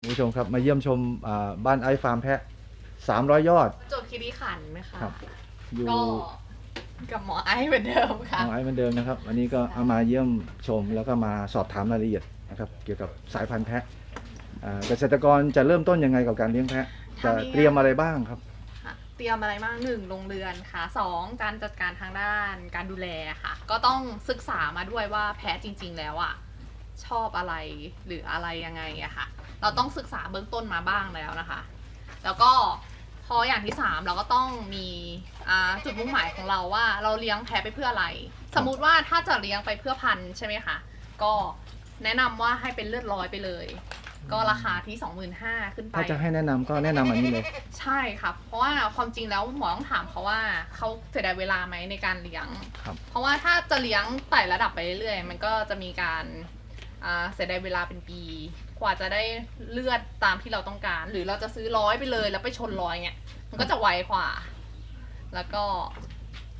คุณผู้ชมครับมาเยี่ยมชมอ่าบ้านไอซ์ฟาร์มแพะ300ยอดโจทย์คิริขันธ์นะคะครับ อยู่ก็กับหมอไอซ์เหมือนเดิมค่ะ ของไอซ์เหมือนเดิมนะครับวันนี้ก็เอามาเยี่ยมชมแล้วก็มาสอบถามรายละเอียดนะครับเกี่ยวกับสายพันธุ์แพะอ่าเกษตรกรจะเริ่มต้นยังไงกับการเลี้ยงแพะ จะทำยังไง เตรียมอะไรบ้างครับ ค่ะเตรียมอะไรบ้างหนึ่งลงเรือนค่ะสองการจัดการทางด้านการดูแลค่ะ ก็ต้องศึกษามาด้วยว่าแพ้จริง ๆ แล้วอะชอบอะไรหรืออะไรยังไงอะค่ะ เราต้องศึกษาเบื้องต้นมาบ้างแล้วนะคะ แล้วก็พออย่างที่สามเราก็ต้องมีอ่าจุดมุ่งหมายของเราว่าเราเลี้ยงแพ้ไปเพื่ออะไร สมมุติว่าถ้าจะเลี้ยงไปเพื่อพันธุ์ใช่ไหมคะ ก็แนะนำว่าให้เป็นเลือดร้อยไปเลย ก็ราคาที่ 25,000ขึ้นไป ถ้าจะให้แนะนำก็แนะนำอันนี้เลย ใช่ครับ เพราะว่าความจริงแล้วหมอต้องถามเขาว่าเขาเสียดายเวลาไหมในการเลี้ยงครับเพราะว่าถ้าจะเลี้ยงไต่ระดับไปเรื่อยๆ มันก็จะมีการอ่า เสียดายเวลาเป็นปี กว่าจะได้เลือดตามที่เราต้องการ หรือเราจะซื้อร้อยไปเลยแล้วไปชนร้อยเนี่ยมันก็จะไวกว่า แล้วก็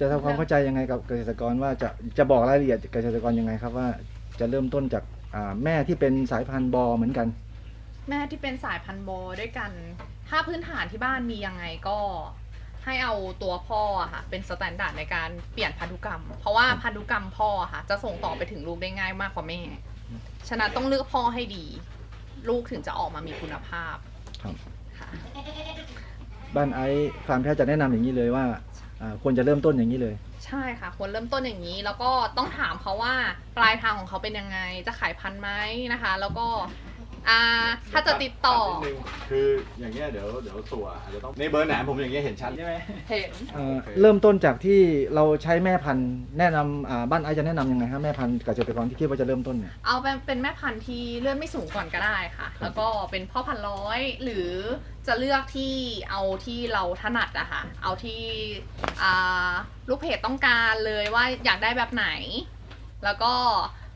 จะทำความเข้าใจยังไงกับเกษตรกรว่าจะจะบอกรายละเอียดเกษตรกรยังไงครับว่าจะเริ่มต้นจากอ่าแม่ที่เป็นสายพันธุ์บอเหมือนกัน แม่ที่เป็นสายพันธุ์บอด้วยกัน ถ้าพื้นฐานที่บ้านมียังไงก็ให้เอาตัวพ่ออะค่ะเป็นสแตนดาร์ดในการเปลี่ยนพันธุกรรม เพราะว่าพันธุกรรมพ่ออะค่ะจะส่งต่อไปถึงลูกได้ง่ายมากกว่าแม่ ฉะนั้นต้องเลือกพ่อให้ดี ลูกถึงจะออกมามีคุณภาพครับ ค่ะบ้านไอซ์ฟาร์มแพะจะแนะนำอย่างนี้เลยว่าอ่าควรจะเริ่มต้นอย่างนี้เลย ใช่ค่ะ ควรเริ่มต้นอย่างนี้ แล้วก็ต้องถามเขาว่าปลายทางของเขาเป็นยังไง จะขายพันธุ์ไหมนะคะ แล้วก็ อ่า ถ้าจะติดต่อ นิดนึงคืออย่างเงี้ยเดี๋ยวเดี๋ยวตัวอาจจะต้องในเบอร์ไหนผมอย่างเงี้ยเห็นชัดใช่ไหม เห็น เอ่อโอเค เริ่มต้นจากที่เราใช้แม่พันธุ์แนะนำอ่าบ้านไอซ์จะแนะนำยังไงครับแม่พันธุ์เกษตรกรที่คิดว่าจะเริ่มต้นเนี่ย เอาเป็นเป็นแม่พันธุ์ที่เลือดไม่สูงก่อนก็ได้ค่ะ แล้วก็เป็นพ่อพันธุ์ร้อยหรือจะเลือกที่เอาที่เราถนัดอะค่ะ เอาที่อ่าลูกเพจต้องการเลยว่าอยากได้แบบไหน แล้วก็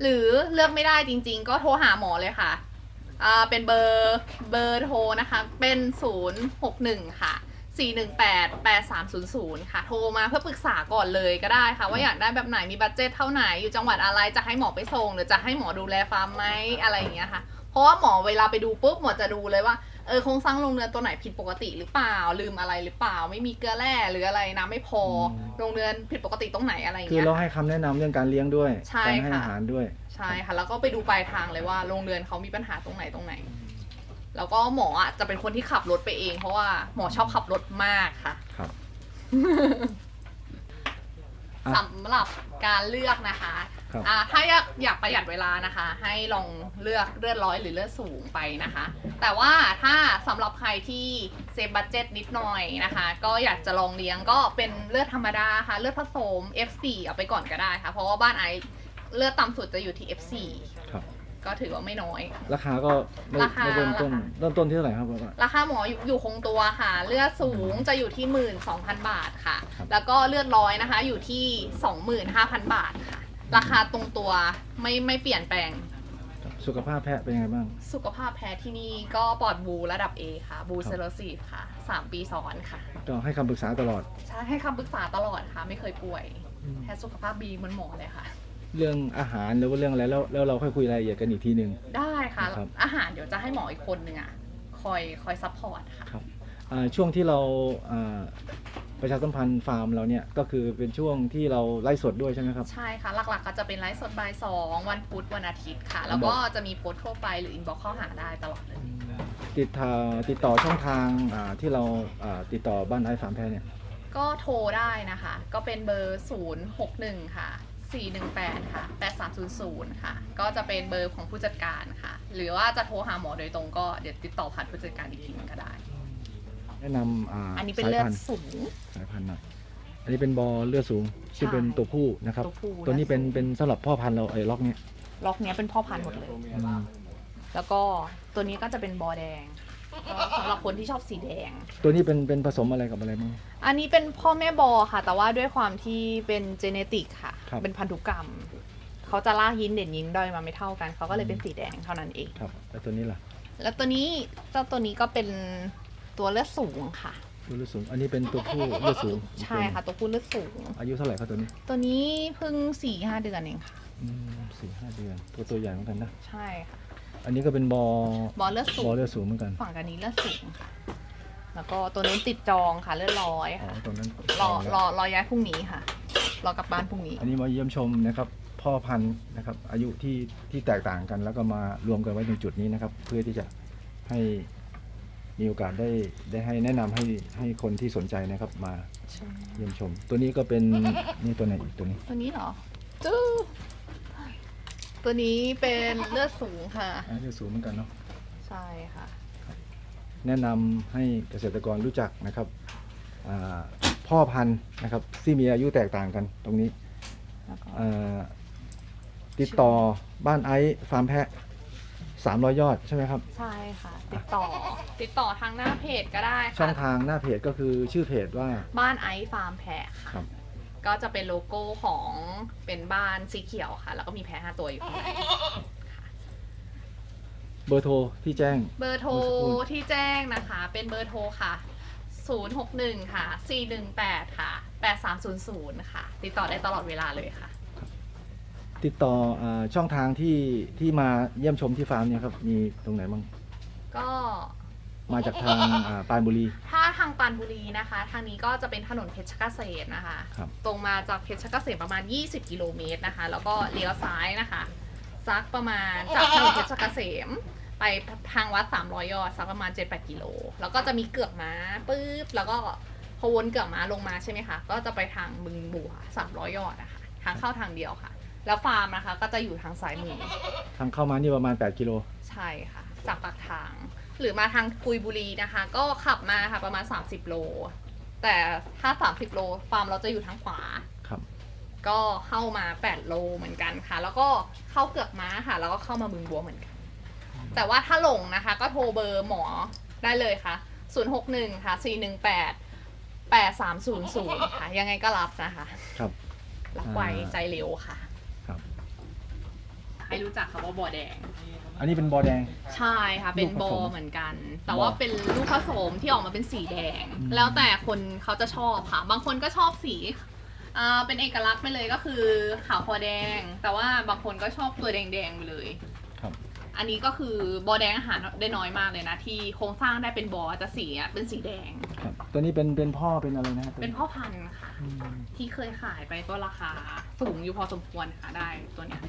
หรือเลือกไม่ได้จริง ๆ ก็โทรหาหมอเลยค่ะ อ่าเป็นเบอร์เบอร์โทรนะคะ เป็น 061 ค่ะ 418 8300 ค่ะ โทรมาเพื่อปรึกษาก่อนเลยก็ได้ค่ะ ว่าอยากได้แบบไหนมีบัตเจ็ตเท่าไหน อยู่จังหวัดอะไรจะให้หมอไปส่ง หรือจะให้หมอดูแลฟาร์มไหมอะไรอย่างเงี้ยค่ะ เพราะว่าหมอเวลาไปดูปุ๊บหมอจะดูเลยว่า เออโครงสร้างโรงเรือนตัวไหนผิดปกติหรือเปล่า ลืมอะไรหรือเปล่า ไม่มีเกลือแร่หรืออะไรนะไม่พออม โรงเรือนผิดปกติตรงไหนอะไรอย่างคือเงี้ย เราให้คำแนะนำเรื่องการเลี้ยงด้วย ใช่การให้ค่ะ อาหารด้วย ใช่ค่ะ แล้วก็ไปดูปลายทางเลยว่าโรงเรือนเขามีปัญหาตรงไหนตรงไหน แล้วก็หมออะจะเป็นคนที่ขับรถไปเอง เพราะว่าหมอชอบขับรถมากค่ะ ครับ อะ สำหรับการเลือกนะคะ ครับอ่าถ้าอยากอยากประหยัดเวลานะคะ ให้ลองเลือกเลือดร้อยหรือเลือดสูงไปนะคะ แต่ว่าถ้าสำหรับใครที่เซฟบัตเจ็ตนิดหน่อยนะคะ ก็อยากจะลองเลี้ยงก็เป็นเลือดธรรมดาค่ะ เลือดผสม F4 เอาไปก่อนก็ได้ค่ะ เพราะว่าบ้านไอซ์เลือดต่ำสุดจะอยู่ที่ F4 ครับ ก็ถือว่าไม่น้อย ราคาก็ไม่ราคา ไม่เริ่มต้นราคาเริ่มต้นที่เท่าไหร่ครับราคาหมออยู่อยู่คงตัวค่ะ เลือดสูงจะอยู่ที่ 12,000 บาทค่ะ ครับ แล้วก็เลือดร้อยนะคะอยู่ที่ 25,000 บาทค่ะ ราคาตรงตัวไม่ไม่เปลี่ยนแปลง สุขภาพแพะเป็นยังไงบ้าง สุขภาพแพ้ที่นี่ก็ปลอดบูระดับ A ค่ะ บูครับเซโรซีฟค่ะ 3 ปีซ้อนค่ะก็ให้คำปรึกษาตลอด ใช่ให้คำปรึกษาตลอดค่ะ ไม่เคยป่วยแพ้สุขภาพดีเหมือนหมอเลยค่ะ เรื่องอาหารหรือว่าเรื่องอะไรแล้วแล้วเราค่อยคุยรายละเอียดกันอีกทีหนึ่ง ได้ค่ะ ครับ อาหารเดี๋ยวจะให้หมออีกคนนึงอะ คอยคอยซัพพอร์ตค่ะ ครับอ่าช่วงที่เราอ่า ประชาสัมพันธ์ฟาร์มเราเนี่ยก็คือเป็นช่วงที่เราไล่สดด้วยใช่ไหมครับ ใช่ค่ะ หลักๆ ก็จะเป็นไลฟ์สดบ่ายสองวันพุธวันอาทิตย์ค่ะ แล้วก็จะมีโพสต์ทั่วไปหรืออินบ็อกเข้าหาได้ตลอดเลย ติดต่อติดต่อช่องทางอ่าที่เราอ่าติดต่อบ้านไอฟาร์มแพะเนี่ย ก็โทรได้นะคะ ก็เป็นเบอร์ 061 ค่ะ 418 ค่ะ 8300 ค่ะ ก็จะเป็นเบอร์ของผู้จัดการค่ะ หรือว่าจะโทรหาหมอโดยตรงก็เดี๋ยวติดต่อผ่านผู้จัดการอีกทีนึงก็ได้ แนะนำอ่าอันนี้เป็นสายเลือดพันธุ์สูง สายพันธุ์หน่อยอันนี้เป็นบอเลือดสูงที่เป็นตัวผู้นะครับ ตัวผู้ตัวนี้เป็นเลือดสูง เป็นสำหรับพ่อพันธุ์เราไอ้ล็อกเนี้ยล็อกเนี้ยเป็นพ่อพันธุ์หมดเลย อืมแล้วก็ตัวนี้ก็จะเป็นบอแดงก็สำหรับคนที่ชอบสีแดง ตัวนี้เป็นเป็นผสมอะไรกับอะไรบ้าง อันนี้เป็นพ่อแม่บอค่ะ แต่ว่าด้วยความที่เป็นเจเนติกค่ะ ครับเป็นพันธุกรรม เขาจะลากยินเด่นยินด้อยมาไม่เท่ากัน เขาก็เลยเป็นสีแดงเท่านั้นเอง ครับแล้วตัวนี้ล่ะแล้วตัวนี้เจ้าตัวนี้ก็เป็น ตัวเลือดสูงค่ะ ตัวเลือดสูง อันนี้เป็นตัวผู้เลือดสูงใช่ค่ะ ตัวผู้เลือดสูง อายุเท่าไหร่ครับตัวนี้ ตัวนี้เพิ่งสี่ห้าเดือนเองค่ะอืมสี่ห้าเดือนตัวตัวใหญ่เหมือนกันนะ ใช่ค่ะ อันนี้ก็เป็นบอบอลเลือดสูบองเลือดสูงเหมือนกัน ฝั่งกันนี้เลือดสูงค่ะ แล้วก็ตัวนู้นติดจองค่ะเลือดร้อยอ๋อค่ะตรงนั้นรอรอรอย้ายพรุ่งนี้ค่ะ รอกลับบ้านพรุ่งนี้ อันนี้มาเยี่ยมชมนะครับ พ่อพันธุ์นะครับ อายุที่ที่แตกต่างกันแล้วก็มารวมกันไว้ตรงจุดนี้นะครับ เพื่อที่จะให้ มีโอกาสได้ได้ให้แนะนำให้ให้คนที่สนใจนะครับมาเยี่ยมชม ตัวนี้ก็เป็นนี่ตัวไหนอีกตัวนี้ตัวนี้เหรอจู้ตัวนี้เป็นเลือดสูงค่ะอ่าเลือดสูงเหมือนกันเนาะใช่ค่ะ แนะนำให้เกษตรกรรู้จักนะครับอ่าพ่อพันธุ์นะครับที่มีอายุแตกต่างกันตรงนี้แล้วก็ เอ่อติดต่อบ้านไอซ์ฟาร์มแพะ 300 ยอดใช่ไหมครับ ใช่ค่ะ ติดต่อ ติดต่อทางหน้าเพจก็ได้ช่องค่ะทางหน้าเพจก็คือชื่อเพจว่า บ้านไอซ์ฟาร์มแพะค่ะครับก็จะเป็นโลโก้ของเป็นบ้านสีเขียวค่ะ แล้วก็มีแพะห้าตัวอยู่ข้างในเบอร์โทรที่แจ้ง เบอร์โทรเมื่อสักครู่ที่แจ้งนะคะ เป็นเบอร์โทรค่ะ 061 ค่ะ 418 ค่ะ 8300 ค่ะ ติดต่อได้ตลอดเวลาเลยค่ะ ติดต่ออาช่องทางที่ที่มาเยี่ยมชมที่ฟาร์มเนี่ยครับมีตรงไหนบ้างก็มาจากทางอ่าปรานบุรี ถ้าทางปรานบุรีนะคะ ทางนี้ก็จะเป็นถนนเพชรเกษมนะคะ ครับ ตรงมาจากเพชรเกษมประมาณ 20 กิโลเมตรนะคะ แล้วก็เลี้ยวซ้ายนะคะสักประมาณจากถนนเพชรเกษม ไปทางวัด 300 ยอดสักประมาณ 7-8 กิโล แล้วก็จะมีเกือกม้าปุ๊บแล้วก็พอวนเกือกม้าลงมาใช่ไหมคะ ก็จะไปทางบึงบัว300 ยอดนะคะทางเข้าทางเดียวค่ะ แล้วฟาร์มนะคะ ก็จะอยู่ทางซ้ายมือ ทางเข้ามานี่ประมาณ 8 กิโล ใช่ค่ะ จากปากทาง หรือมาทางกุยบุรีนะคะ ก็ขับมาค่ะประมาณ 30 โล แต่ถ้า 30 โลฟาร์มเราจะอยู่ทางขวา ครับ ก็เข้ามา 8 โลเหมือนกันค่ะ แล้วก็เข้าเกือกม้าค่ะ แล้วก็เข้ามาบึงบัวเหมือนกัน แต่ว่าถ้าหลงนะคะ ก็โทรเบอร์หมอได้เลยค่ะ 061 ค่ะ 418 8300 ค่ะ ยังไงก็รับนะคะ ครับ รับไวอ่าใจเร็วค่ะครับ ให้รู้จักคำว่าบอแดง อันนี้เป็นบอแดง ใช่ค่ะ เป็นลูโบกผสมเหมือนกัน แต่ว่าเป็นลูกผสมที่ออกมาเป็นสีแดง อืม แล้วแต่คนเขาจะชอบค่ะ บางคนก็ชอบสีอ่าเป็นเอกลักษณ์ไปเลยก็คือขาวคอแดง แต่ว่าบางคนก็ชอบตัวแดงๆไปเลย ครับ อันนี้ก็คือบอแดงอาหารได้น้อยมากเลยนะที่โครงสร้างได้เป็นบอแต่สีอะเป็นสีแดง ครับ ตัวนี้เป็นเป็นพ่อเป็นอะไรนะฮะเป็นพ่อพันธุ์ค่ะอืมที่เคยขายไปก็ราคาสูงอยู่พอสมควรค่ะได้ตัวเนี้ย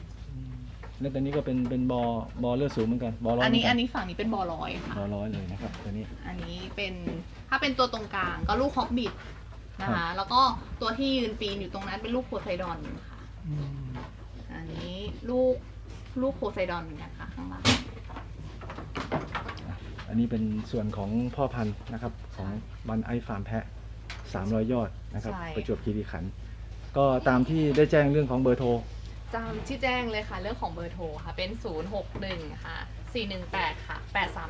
แล้วตัวนี้ก็เป็นเป็นบอบอเลือดสูงเหมือนกันบอร้อยอันนี้เหมือักันนี้ฝั่งนี้เป็นบอร้อยค่ะ บอร้อยเลยนะครับตัวนี้ อันนี้เป็นถ้าเป็นตัวตรงกลางก็ลูกฮอกบิดนะครัคะ บ แล้วก็ตัวที่ยืนปีนอยู่ตรงนั้นเป็นลูกโพไซดอนค่ะ อันนี้ลูกลูกโพไซดอนเหมือนกันค่ะข้างล่างอันนี้เป็นส่วนของพ่อพันธุ์นะครับของบันไอฟาร์มแพะ 300 ยอดนะครับใช่ประจวบคีรีขันธ์ก็ตามที่ได้แจ้งเรื่องของเบอร์โทร จำที่แจ้งเลยค่ะ เรื่องของเบอร์โทรค่ะ เป็น 061 ค่ะ 418 ค่ะ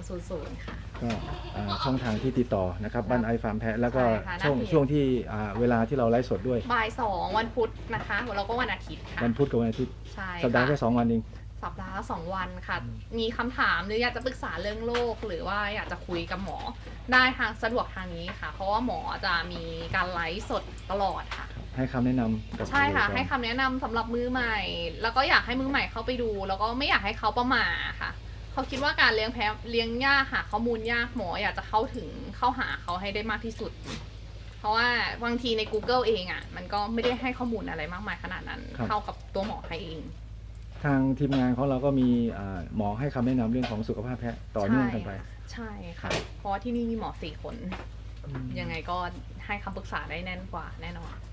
8300 ค่ะ ก็อ่าช่องทางที่ติดต่อนะครับบ้านไอฟาร์มแพะแล้วก็ใช่ค่ะช่วงหน้าเพจ2ช่วงที่อ่าเวลาที่เราไลฟ์สดด้วย บ่ายสองวันพุธนะคะแล้วก็วันอาทิตย์ค่ะ วันพุธกับวันอาทิตย์ใช่สัปดาห์แค่ค่ะสองวันเอง สัปดาห์ละสองวันค่ะมีคำถามหรืออยากจะปรึกษาเรื่องโรคหรือว่าอยากจะคุยกับหมอ ได้ทางสะดวกทางนี้ค่ะ เพราะว่าหมอจะมีการไลฟ์สดตลอดค่ะ ให้คำแนะนำกับใช่ค่ะเกษตรกรให้คำแนะนำสำหรับมือใหม่ แล้วก็อยากให้มือใหม่เข้าไปดู แล้วก็ไม่อยากให้เขาประมาทค่ะ เขาคิดว่าการเลี้ยงแพะเลี้ยงยากหาข้อมูลยากหมออยากจะเข้าถึงเข้าหาเขาให้ได้มากที่สุด เพราะว่าบางทีใน Google เองอะ มันก็ไม่ได้ให้ข้อมูลอะไรมากมายขนาดนั้น ครับ เท่ากับตัวหมอให้เอง ทางทีมงานของเราก็มีอ่าหมอให้คำแนะนำเรื่องของสุขภาพแพะต่อเนื่องกันไป ใช่ครัค่ะบเพราะว่าที่นี่มีหมอสี่คนอืมยังไงก็ให้คำปรึกษาได้แน่นกว่าแน่นอนครับ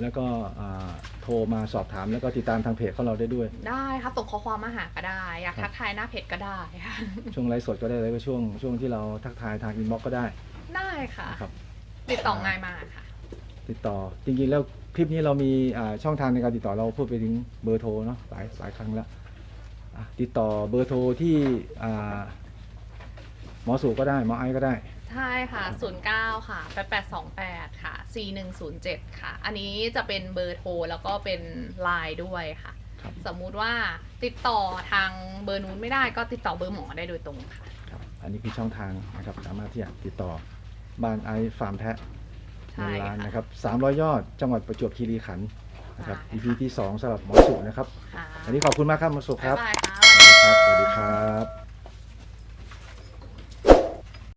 แล้วก็อ่าโทรมาสอบถามแล้วก็ติดตามทางเพจของเราได้ด้วย ได้ค่ะส่งข้อความมาหาก็ได้ อยากครับทักทายหน้าเพจก็ได้ค่ะช่วงไลฟ์สดก็ได้แล้วก็ช่วงช่วงที่เราทักทายทางอินบ็อกก็ได้ได้ค่ะ นะครับ ติดต่อง่ายมากค่ะ ติดต่อจริงๆแล้วคลิปนี้เรามีอ่าช่องทางในการติดต่อเราพูดไปถึงเบอร์โทรเนาะหลายหลายครั้งแล้วอะติดต่อเบอร์โทรที่อ่าหมอสูก็ได้หมอไอก็ได้ ใช่ค่ะ 09 ค่ะ 8828 ค่ะ 4107 ค่ะ อันนี้จะเป็นเบอร์โทรแล้วก็เป็นไลน์ด้วยค่ะ ครับสมมุติว่าติดต่อทางเบอร์นู้นไม่ได้ก็ติดต่อเบอร์หมอได้โดยตรงค่ะ ครับอันนี้คือช่องทางนะครับสามารถที่จะติดต่อบ้านไอฟาร์มแพะใช่เงินล้านค่ะนะครับ300 ยอดจังหวัดประจวบคีรีขันธ์นะครับ ใช่ EP ที่ 2สำหรับหมอสุนะครับ ค่ะอันนี้ขอบคุณมากครับหมอสุครับ บ๊ายบายค่ะครับสวัสดีครับ